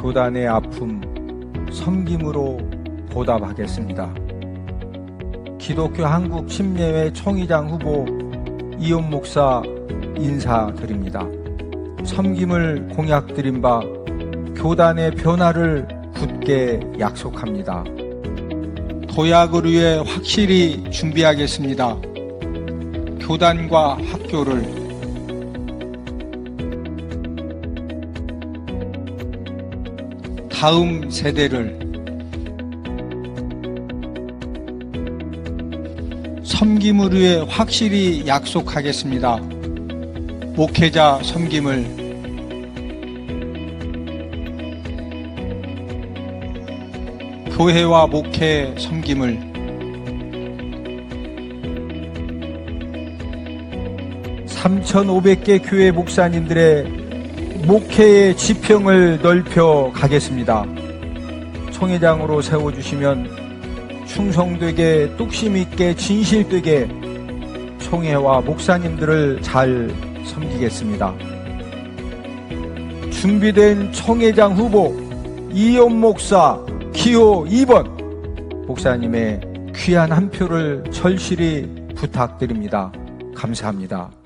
교단의 아픔 섬김으로 보답하겠습니다. 기독교 한국 침례회 총회장 후보 이온 목사 인사드립니다. 섬김을 공약드린 바 교단의 변화를 굳게 약속합니다. 도약을 위해 확실히 준비하겠습니다. 교단과 학교를 다음 세대를 섬김을 위해 확실히 약속하겠습니다. 목회자 섬김을 교회와 목회 섬김을 3,500개 교회 목사님들의 목회의 지평을 넓혀 가겠습니다. 총회장으로 세워주시면 충성되게 뚝심 있게 진실되게 총회와 목사님들을 잘 섬기겠습니다. 준비된 총회장 후보 이온 목사 기호 2번 목사님의 귀한 한 표를 절실히 부탁드립니다. 감사합니다.